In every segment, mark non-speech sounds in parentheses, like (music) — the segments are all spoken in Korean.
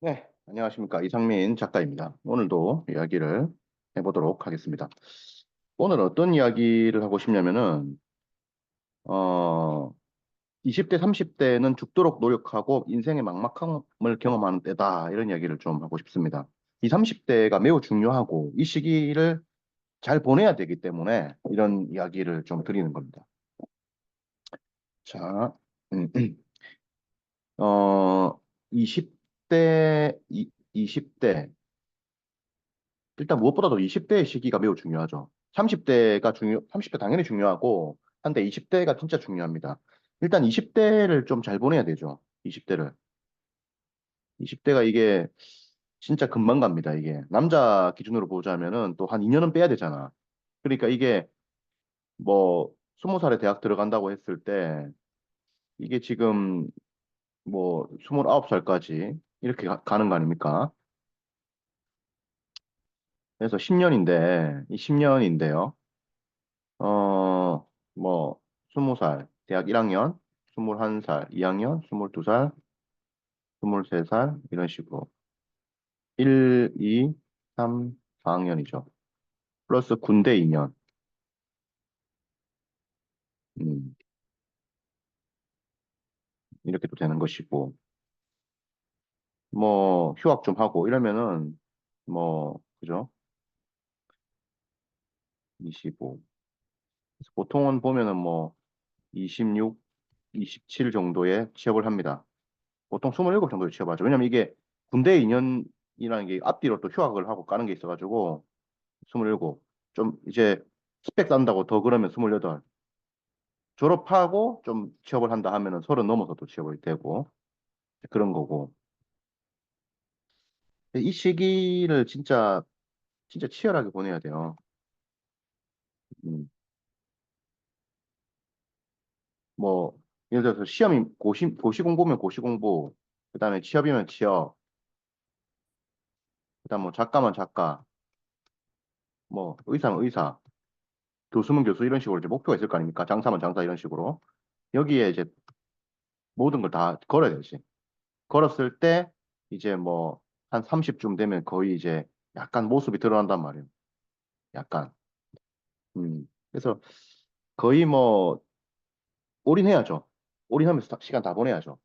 네, 안녕하십니까. 이상민 작가입니다. 오늘도 이야기를 해보도록 하겠습니다. 오늘 어떤 이야기를 하고 싶냐면은, 어, 20대, 30대는 죽도록 노력하고 인생의 막막함을 경험하는 때다. 이런 이야기를 좀 하고 싶습니다. 이 30대가 매우 중요하고 이 시기를 잘 보내야 되기 때문에 이런 이야기를 좀 드리는 겁니다. 자, 음, 어, 20 대, 이, 20대, 일단 무엇보다도 20대의 시기가 매우 중요하죠. 30대가 중요, 30대 당연히 중요하고, 한데 20대가 진짜 중요합니다. 일단 20대를 좀 잘 보내야 되죠. 20대를. 20대가 이게 진짜 금방 갑니다. 이게. 남자 기준으로 보자면은 또 한 2년은 빼야 되잖아. 그러니까 이게 뭐 20살에 대학 들어간다고 했을 때 이게 지금 뭐 29살까지 이렇게 가, 가는 거 아닙니까? 그래서 10년인데, 이 10년인데요. 어, 뭐, 20살, 대학 1학년, 21살, 2학년, 22살, 23살, 이런 식으로. 1, 2, 3, 4학년이죠. 플러스 군대 2년. 음, 이렇게 또 되는 것이고. 뭐, 휴학 좀 하고, 이러면은, 뭐, 그죠? 25. 그래서 보통은 보면은 뭐, 26, 27 정도에 취업을 합니다. 보통 27 정도에 취업하죠. 왜냐면 이게 군대 2년이라는 게 앞뒤로 또 휴학을 하고 까는 게 있어가지고 27. 좀 이제 스펙 쌓는다고 더 그러면 28. 졸업하고 좀 취업을 한다 하면은 30 넘어서 또 취업이 되고 그런 거고. 이 시기를 진짜 진짜 치열하게 보내야 돼요. 음, 뭐 예를 들어서 시험이 고시 고시 공부면 고시 공부, 그다음에 취업이면 취업, 그다음 뭐 작가면 작가, 뭐 의사면 의사, 교수면 교수 이런 식으로 이제 목표가 있을 거 아닙니까? 장사면 장사 이런 식으로. 여기에 이제 모든 걸 다 걸어야 되지. 걸었을 때 이제 뭐 한 30쯤 되면 거의 이제 약간 모습이 드러난단 말이에요. 약간. 음. 그래서 거의 뭐 올인해야죠. 올인하면서 다- 시간 다 보내야죠.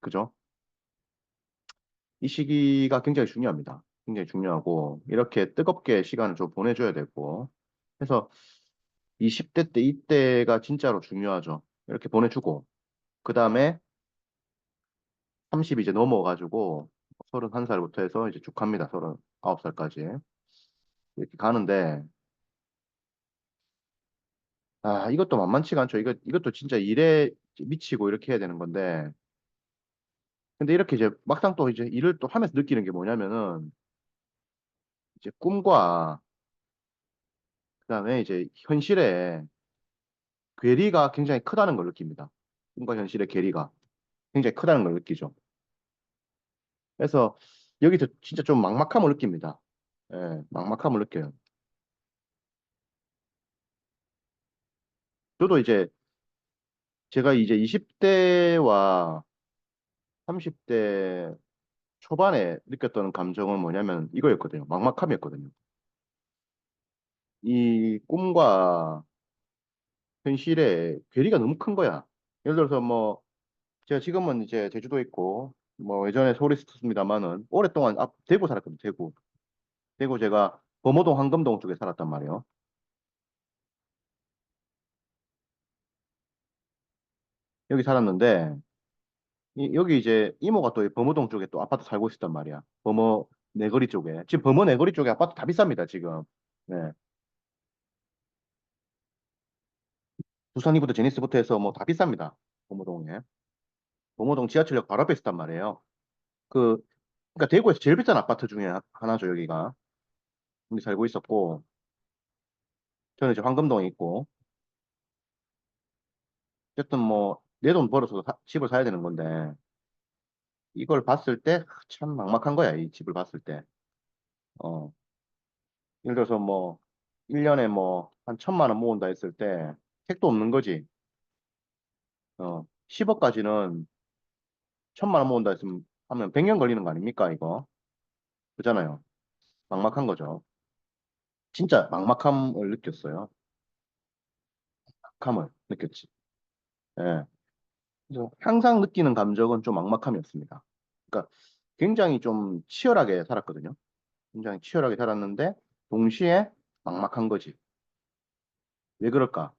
그죠? 이 시기가 굉장히 중요합니다. 굉장히 중요하고 이렇게 뜨겁게 시간을 좀 보내줘야 되고 그래서 20대 때 이때가 진짜로 중요하죠. 이렇게 보내주고 그 다음에 30 이제 넘어가지고 31살부터 해서 이제 쭉 갑니다. 39살까지 이렇게 가는데 아 이것도 만만치가 않죠. 이거 이것도 진짜 일에 미치고 이렇게 해야 되는 건데 근데 이렇게 이제 막상 또 이제 일을 또 하면서 느끼는 게 뭐냐면은 이제 꿈과 그다음에 이제 현실의 괴리가 굉장히 크다는 걸 느낍니다. 꿈과 현실의 괴리가 굉장히 크다는 걸 느끼죠. 그래서 여기서 진짜 좀 막막함을 느낍니다. 예, 막막함을 느껴요. 저도 이제 제가 이제 20대와 30대 초반에 느꼈던 감정은 뭐냐면 이거였거든요. 막막함이었거든요. 이 꿈과 현실의 괴리가 너무 큰 거야. 예를 들어서 뭐 제가 지금은 이제 제주도에 있고 뭐 예전에 있었습니다만은 오랫동안 앞 대구 살았거든요. 대구. 대구 제가 범어동 황금동 쪽에 살았단 말이에요. 여기 살았는데 이- 여기 이제 이모가 또 범어동 쪽에 또 아파트 살고 있었단 말이야. 범어 내거리 쪽에. 지금 범어 내거리 쪽에 아파트 다 비쌉니다, 지금. 네. 부산이부터 제니스부터 해서 뭐 다 비쌉니다. 범어동에. 범어동 지하철역 바로 앞에 있었단 말이에요. 그, 그러니까 대구에서 제일 비싼 아파트 중에 하- 하나죠, 여기가. 여기 살고 있었고, 저는 이제 황금동에 있고, 어쨌든 뭐, 내 돈 벌어서 사- 집을 사야 되는 건데, 이걸 봤을 때 참 막막한 거야, 이 집을 봤을 때. 어, 예를 들어서 뭐, 1년에 뭐, 한 천만 원 모은다 했을 때, 택도 없는 거지. 어, 10억까지는 천만 원 모은다 했으면 하면 100년 걸리는 거 아닙니까, 이거? 그잖아요. 막막한 거죠. 진짜 막막함을 느꼈어요. 막막함을 느꼈지. 예. 그래서 항상 느끼는 감정은 좀 막막함이었습니다. 그러니까 굉장히 좀 치열하게 살았거든요. 굉장히 치열하게 살았는데 동시에 막막한 거지. 왜 그럴까?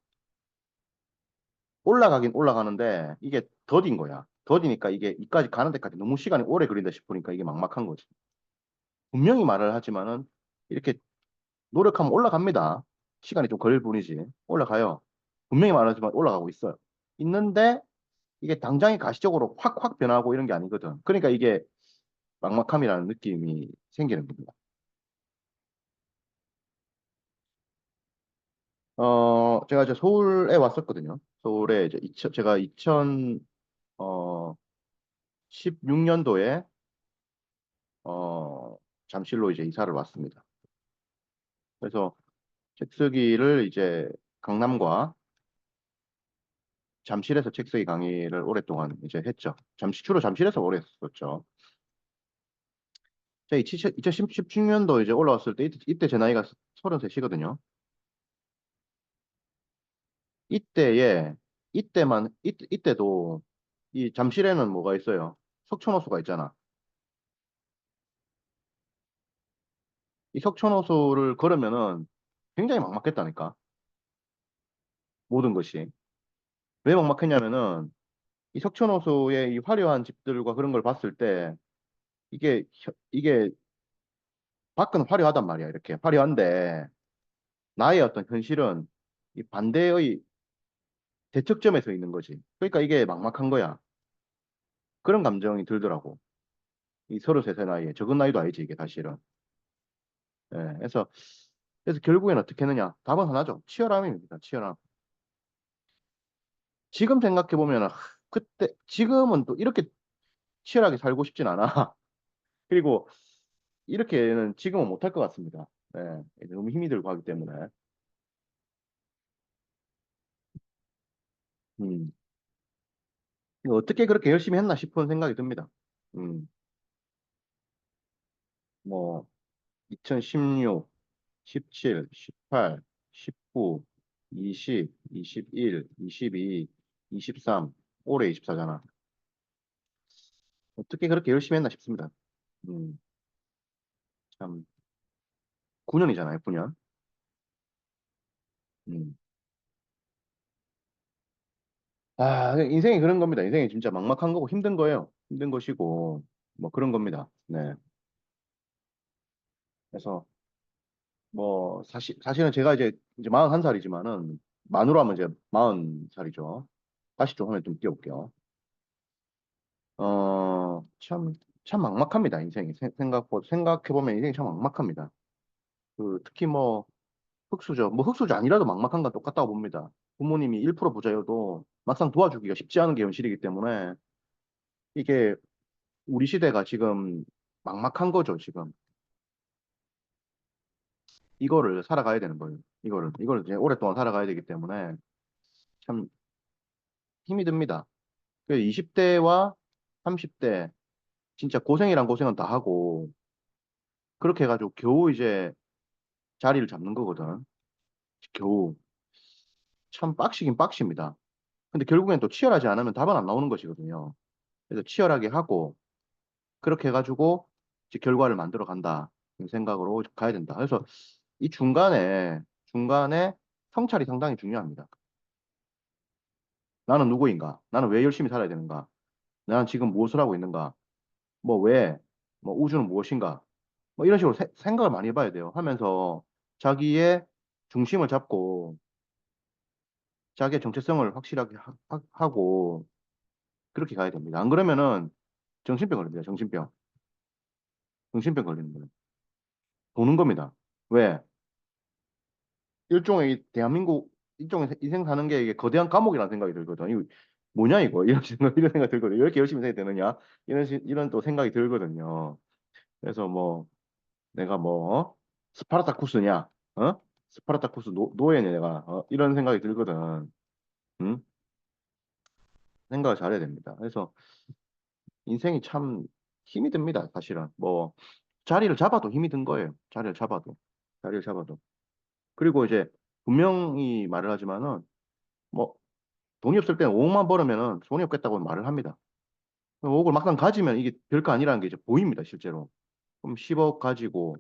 올라가긴 올라가는데 이게 더딘 거야. 더디니까 이게 이까지 가는 데까지 너무 시간이 오래 걸린다 싶으니까 이게 막막한 거지. 분명히 말을 하지만은 이렇게 노력하면 올라갑니다. 시간이 좀 걸릴 뿐이지. 올라가요. 분명히 말하지만 올라가고 있어요. 있는데 이게 당장에 가시적으로 확확 변하고 이런 게 아니거든. 그러니까 이게 막막함이라는 느낌이 생기는 겁니다. 어, 제가 이제 서울에 왔었거든요. 서울에 이제 2000, 제가 2000, 어, 16년도에, 어, 잠실로 이제 이사를 왔습니다. 그래서 책쓰기를 이제 강남과 잠실에서 책쓰기 강의를 오랫동안 이제 했죠. 잠시, 주로 잠실에서 오래 했었죠. 제가 2016년도 이제 올라왔을 때, 이때, 이때 제 나이가 33이거든요. 이때에, 이때만, 이, 이때도 이 잠실에는 뭐가 있어요? 석촌호수가 있잖아. 이 석촌호수를 걸으면은 굉장히 막막했다니까. 모든 것이. 왜 막막했냐면은 이 석촌호수의 이 화려한 집들과 그런 걸 봤을 때 이게 혀- 이게 밖은 화려하단 말이야. 이렇게 화려한데 나의 어떤 현실은 이 반대의 대척점에 서 있는 거지. 그러니까 이게 막막한 거야. 그런 감정이 들더라고. 이 33세 나이에 적은 나이도 아니지 이게 사실은. 예, 그래서 그래서 결국엔 어떻게 했느냐? 답은 하나죠. 치열함입니다. 치열함. 지금 생각해 보면 그때 지금은 또 이렇게 치열하게 살고 싶진 않아. (laughs) 그리고 이렇게는 지금은 못할 것 같습니다. 네, 너무 힘이 들고 하기 때문에. 음, 어떻게 그렇게 열심히 했나 싶은 생각이 듭니다. 음, 뭐 2016, 17, 18, 19, 20, 21, 22, 23, 올해 24잖아. 어떻게 그렇게 열심히 했나 싶습니다. 음, 참 9년이잖아요, 9년. 음. 아, 인생이 그런 겁니다. 인생이 진짜 막막한 거고 힘든 거예요. 힘든 것이고 뭐 그런 겁니다. 네. 그래서 뭐 사실 사실은 제가 이제 이제 41살이지만은 만으로 하면 이제 40살이죠. 다시 좀 화면 좀 띄워볼게요. 어, 참, 참 막막합니다. 인생이 생- 생각보 생각해 보면 인생이 참 막막합니다. 그 특히 뭐 흑수저, 뭐 흑수저 아니라도 막막한 건 똑같다고 봅니다. 부모님이 1% 부자여도 막상 도와주기가 쉽지 않은 게 현실이기 때문에 이게 우리 시대가 지금 막막한 거죠, 지금. 이거를 살아가야 되는 거예요. 이거를, 이거를 이제 오랫동안 살아가야 되기 때문에 참 힘이 듭니다. 20대와 30대 진짜 고생이란 고생은 다 하고 그렇게 해가지고 겨우 이제 자리를 잡는 거거든. 겨우. 참 빡시긴 빡십니다. 근데 결국엔 또 치열하지 않으면 답은 안 나오는 것이거든요. 그래서 치열하게 하고 그렇게 해가지고 이제 결과를 만들어 간다. 이 생각으로 가야 된다. 그래서 이 중간에 중간에 성찰이 상당히 중요합니다. 나는 누구인가? 나는 왜 열심히 살아야 되는가? 나는 지금 무엇을 하고 있는가? 뭐 왜? 뭐 우주는 무엇인가? 뭐 이런 식으로 세- 생각을 많이 해봐야 돼요. 하면서 자기의 중심을 잡고 자기의 정체성을 확실하게 하, 하고 그렇게 가야 됩니다. 안 그러면은 정신병 걸립니다. 정신병. 정신병 걸리는 거예요. 도는 겁니다. 왜? 일종의 이 대한민국 일종의 인생 사는 게 이게 거대한 감옥이라는 생각이 들거든. 이거 뭐냐 이거 이런 생각 (laughs) 이런 생각 들거든요. 왜 이렇게 열심히 해야 되느냐 이런 시- 이런 또 생각이 들거든요. 그래서 뭐 내가 뭐 어? 스파르타쿠스냐, 어? 스파르타쿠스 노, 노예냐 내가 어? 이런 생각이 들거든. 응? 생각을 잘해야 됩니다. 그래서 인생이 참 힘이 듭니다. 사실은 뭐 자리를 잡아도 힘이 든 거예요. 자리를 잡아도 자리를 잡아도 그리고 이제 분명히 말을 하지만은 뭐 돈이 없을 때는 5억만 벌으면은 돈이 없겠다고 말을 합니다. 5억을 막상 가지면 이게 별거 아니라는 게 이제 보입니다, 실제로. 그럼 10억 가지고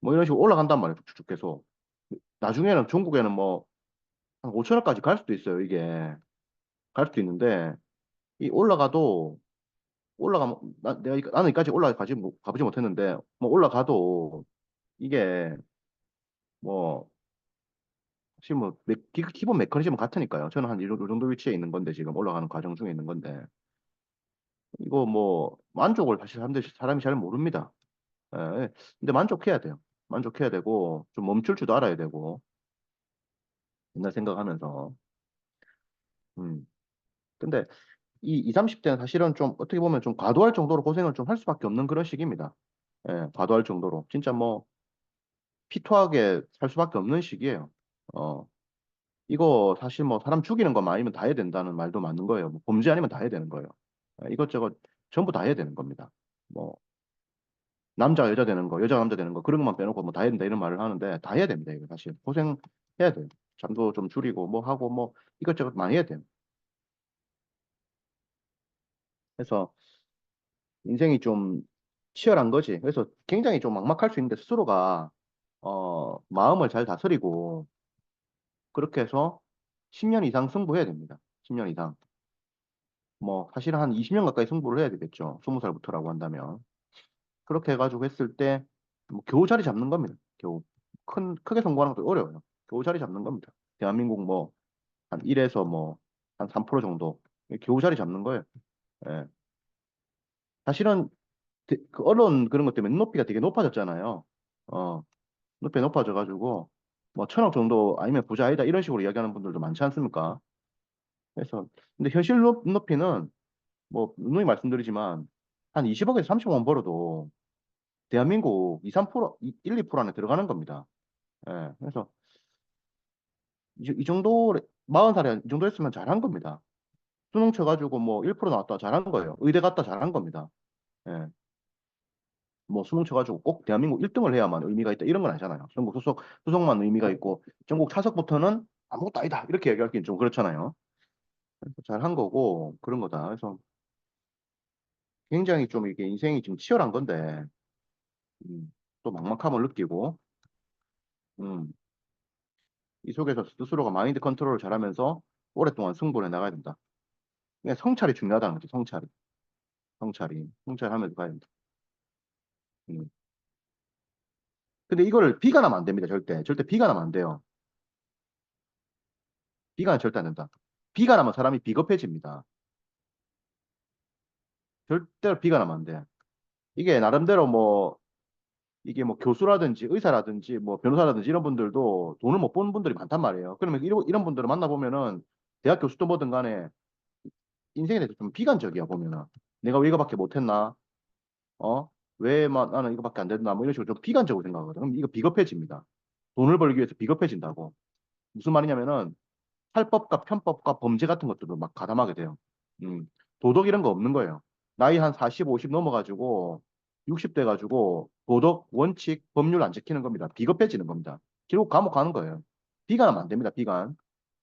뭐 이런 식으로 올라간단 말이에요, 쭉쭉 계속. 나중에는 전국에는 뭐 한 5천억까지 갈 수도 있어요, 이게. 갈 수도 있는데 이 올라가도 올라가면 나, 내가 이- 나는 여기까지 올라가지 못- 가보지 못했는데 뭐 올라가도 이게 뭐 지금 뭐 매- 기, 기본 메커니즘은 같으니까요. 저는 한 이 정도 위치에 있는 건데 지금 올라가는 과정 중에 있는 건데 이거 뭐 만족을 사실 사람들이 사람이 잘 모릅니다. 예, 근데 만족해야 돼요. 만족해야 되고 좀 멈출 줄도 알아야 되고 옛날 생각하면서 음 근데 이 20, 30대는 사실은 좀 어떻게 보면 좀 과도할 정도로 고생을 좀 할 수밖에 없는 그런 시기입니다. 예, 과도할 정도로 진짜 뭐 피토하게 살 수밖에 없는 시기예요. 어 이거 사실 뭐 사람 죽이는 것만 아니면 다 해야 된다는 말도 맞는 거예요. 뭐 범죄 아니면 다 해야 되는 거예요. 예, 이것저것 전부 다 해야 되는 겁니다. 뭐 남자 여자 되는 거, 여자 남자 되는 거 그런 것만 빼놓고 뭐 다 해야 된다 이런 말을 하는데 다 해야 됩니다. 이거 사실 고생해야 돼요. 잠도 좀 줄이고 뭐 하고 뭐 이것저것 많이 해야 돼요. 그래서 인생이 좀 치열한 거지. 그래서 굉장히 좀 막막할 수 있는데 스스로가 어 마음을 잘 다스리고 그렇게 해서 10년 이상 승부해야 됩니다. 10년 이상. 뭐 사실 한 20년 가까이 승부를 해야 되겠죠. 20살부터라고 한다면. 그렇게 해가지고 했을 때, 뭐 겨우 자리 잡는 겁니다. 겨우. 큰, 크게 성공하는 것도 어려워요. 겨우 자리 잡는 겁니다. 대한민국 뭐, 한 1에서 뭐, 한 3% 정도. 겨우 자리 잡는 거예요. 예. 사실은, 대- 그 언론 그런 것 때문에 눈높이가 되게 높아졌잖아요. 어, 눈높이 높아져가지고, 뭐, 천억 정도 아니면 부자 아니다. 이런 식으로 이야기하는 분들도 많지 않습니까? 그래서, 근데 현실 높- 높이는, 뭐, 누누이 말씀드리지만, 한 20억에서 30억만 벌어도, 대한민국 2, 3%, 1, 2% 안에 들어가는 겁니다. 예, 그래서 이, 이 정도 40살에 이 정도 했으면 잘한 겁니다. 수능 쳐가지고 뭐 1% 나왔다 잘한 거예요. 의대 갔다 잘한 겁니다. 예, 뭐 수능 쳐가지고 꼭 대한민국 1등을 해야만 의미가 있다 이런 건 아니잖아요. 전국 수석 수석만 의미가 있고 전국 차석부터는 아무것도 아니다 이렇게 얘기하기는 좀 그렇잖아요. 잘한 거고 그런 거다. 그래서 굉장히 좀 이게 인생이 좀 치열한 건데 음, 또 막막함을 느끼고 음, 이 속에서 스스로가 마인드 컨트롤을 잘하면서 오랫동안 승부를 해 나가야 된다. 그냥 성찰이 중요하다는 거죠. 성찰이. 성찰이. 성찰하면서 가야 된다. 음. 근데 이거를 비관하면 안 됩니다. 절대. 절대 비관하면 안 돼요. 비관은 절대 안 된다. 비관하면 사람이 비겁해집니다. 절대로 비관하면 안 돼. 이게 나름대로 뭐 이게 뭐 교수라든지 의사라든지 뭐 변호사라든지 이런 분들도 돈을 못 버는 분들이 많단 말이에요. 그러면 이런, 이런 분들을 만나보면은 대학 교수도 뭐든 간에 인생에 대해서 좀 비관적이야 보면은 내가 왜 이거밖에 못했나 어? 왜 막 나는 이거밖에 안 됐나 뭐 이런 식으로 좀 비관적으로 생각하거든. 그럼 이거 비겁해집니다. 돈을 벌기 위해서 비겁해진다고. 무슨 말이냐면은 살법과 편법과 범죄 같은 것들도 막 가담하게 돼요. 음, 도덕 이런 거 없는 거예요. 나이 한 40, 50 넘어가지고 60대 가지고 도덕, 원칙, 법률 안 지키는 겁니다. 비겁해지는 겁니다. 결국 감옥 가는 거예요. 비관하면 안 됩니다. 비관.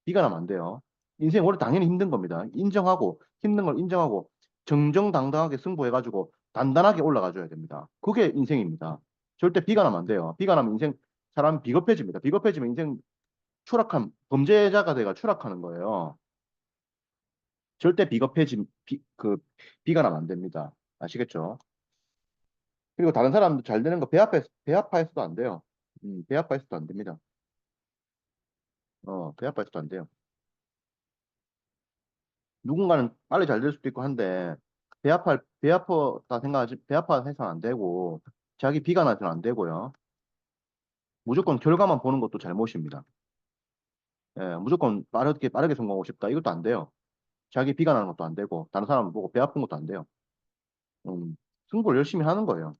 비관하면 안 돼요. 인생 원래 당연히 힘든 겁니다. 인정하고 힘든 걸 인정하고 정정당당하게 승부해가지고 단단하게 올라가줘야 됩니다. 그게 인생입니다. 절대 비관하면 안 돼요. 비관하면 인생 사람 비겁해집니다. 비겁해지면 인생 추락한 범죄자가 돼가 추락하는 거예요. 절대 비겁해짐 비, 그 비관하면 안 됩니다. 아시겠죠? 그리고 다른 사람도 잘 되는 거배 앞에 배 아파해서도 안 돼요. 음, 배 아파해서도 안 됩니다. 어, 배 아파해서도 안 돼요. 누군가는 빨리 잘 될 수도 있고 한데 배 아파 배 아프다 생각하지 배 아파해서는 안 되고 자기 비관해서는 안 되고요. 무조건 결과만 보는 것도 잘못입니다. 예, 무조건 빠르게 빠르게 성공하고 싶다 이것도 안 돼요. 자기 비관하는 것도 안 되고 다른 사람 보고 배 아픈 것도 안 돼요. 음, 승부를 열심히 하는 거예요.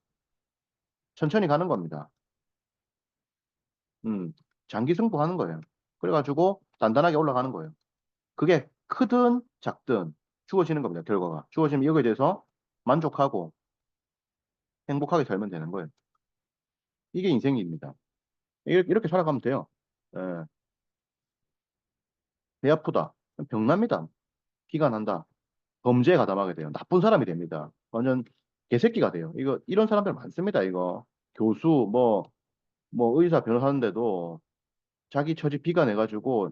천천히 가는 겁니다. 음, 장기 승부하는 거예요. 그래가지고 단단하게 올라가는 거예요. 그게 크든 작든 주어지는 겁니다. 결과가 주어지면 이거에 대해서 만족하고 행복하게 살면 되는 거예요. 이게 인생입니다. 이렇게 살아가면 돼요. 예. 배 아프다. 병납니다. 난다. 범죄에 가담하게 돼요. 나쁜 사람이 됩니다. 완전 개새끼가 돼요. 이거 이런 사람들 많습니다. 이거 교수 뭐뭐 의사 변호사 하는데도 자기 처지 비관해가지고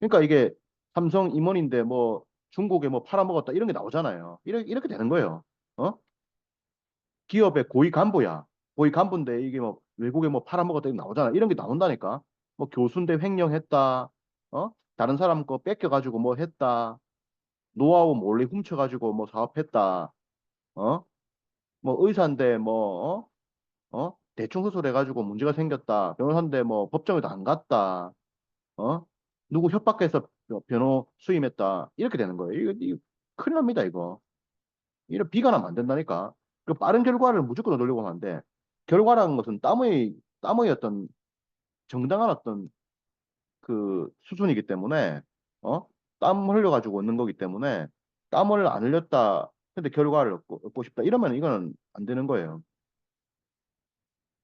그러니까 이게 삼성 임원인데 뭐 중국에 뭐 팔아먹었다 이런 게 나오잖아요. 이렇게 이렇게 되는 거예요. 어? 기업의 고위 간부야. 고위 간부인데 이게 뭐 외국에 뭐 팔아먹었다 이런 게 나오잖아. 이런 게 나온다니까. 뭐 교수인데 횡령했다. 어? 다른 사람 거 뺏겨가지고 뭐 했다. 노하우 몰래 훔쳐가지고 뭐 사업했다. 어? 뭐 의사인데 뭐 어? 어? 대충 수술해가지고 문제가 생겼다. 변호사인데 뭐 법정에도 안 갔다. 어? 누구 협박해서 변호 수임했다. 이렇게 되는 거예요. 이거, 이거 큰일 납니다, 이거. 이런 비관하면 안 된다니까. 그 빠른 결과를 무조건 얻으려고 하면 안 돼. 결과라는 것은 땀의, 땀의 어떤 정당한 어떤 그 수준이기 때문에, 어? 땀 흘려가지고 얻는 거기 때문에, 땀을 안 흘렸다. 근데 결과를 얻고, 얻고 싶다. 이러면 이거는 안 되는 거예요.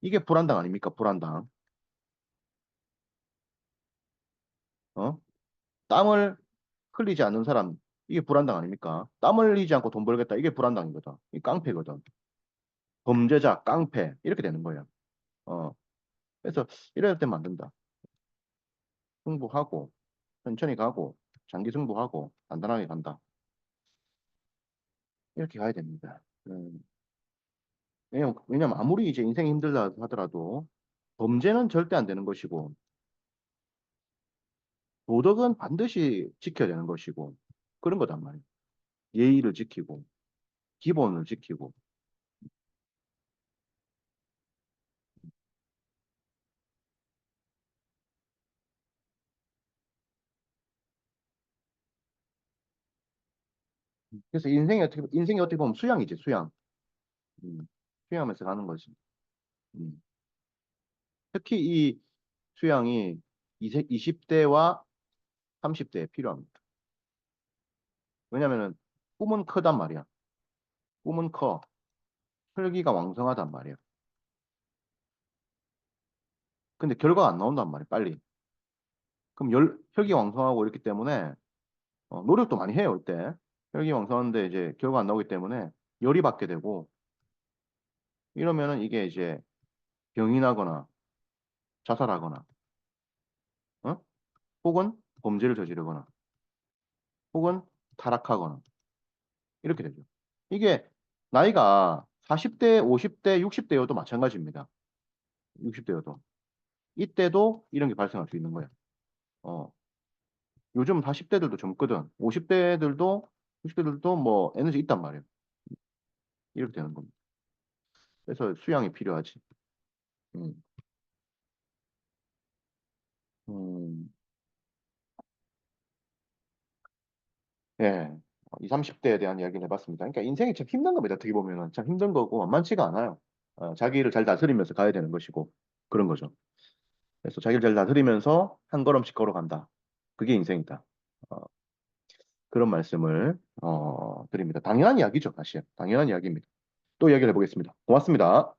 이게 불안당 아닙니까? 불안당. 어? 땀을 흘리지 않는 사람, 이게 불안당 아닙니까? 땀을 흘리지 않고 돈 벌겠다. 이게 불안당이거든. 이 깡패거든. 범죄자, 깡패. 이렇게 되는 거예요. 어. 그래서 이럴 때만 안 된다. 승부하고, 천천히 가고, 장기 승부하고, 단단하게 간다. 이렇게 가야 됩니다. 음. 왜냐면, 왜냐면 아무리 이제 인생이 힘들다 하더라도 범죄는 절대 안 되는 것이고, 도덕은 반드시 지켜야 되는 것이고, 그런 거단 말이에요. 예의를 지키고, 기본을 지키고. 그래서 인생이 어떻게, 인생이 어떻게 보면 수양이지, 수양. 음, 수양하면서 가는 거지. 음. 특히 이 수양이 20대와 30대에 필요합니다. 왜냐면은 꿈은 크단 말이야. 꿈은 커. 혈기가 왕성하단 말이야. 근데 결과가 안 나온단 말이야, 빨리. 그럼 열, 혈기 왕성하고 이렇기 때문에 어, 노력도 많이 해요, 이때. 혈기 왕성한데 이제 결과 안 나오기 때문에 열이 받게 되고 이러면은 이게 이제 병이 나거나 자살하거나 어? 혹은 범죄를 저지르거나 혹은 타락하거나 이렇게 되죠. 이게 나이가 40대, 50대, 60대여도 마찬가지입니다. 60대여도. 이때도 이런 게 발생할 수 있는 거예요. 어. 요즘 40대들도 젊거든. 50대들도, 60대들도 뭐 에너지 있단 말이에요. 이렇게 되는 겁니다. 그래서 수양이 필요하지. 음. 음. 예. 20, 30대에 대한 이야기를 해봤습니다. 그러니까 인생이 참 힘든 겁니다. 어떻게 보면은 참 힘든 거고 만만치가 않아요. 어, 자기를 잘 다스리면서 가야 되는 것이고 그런 거죠. 그래서 자기를 잘 다스리면서 한 걸음씩 걸어간다. 그게 인생이다. 어, 그런 말씀을 어, 드립니다. 당연한 이야기죠, 사실. 당연한 이야기입니다. 또 이야기를 해보겠습니다. 고맙습니다.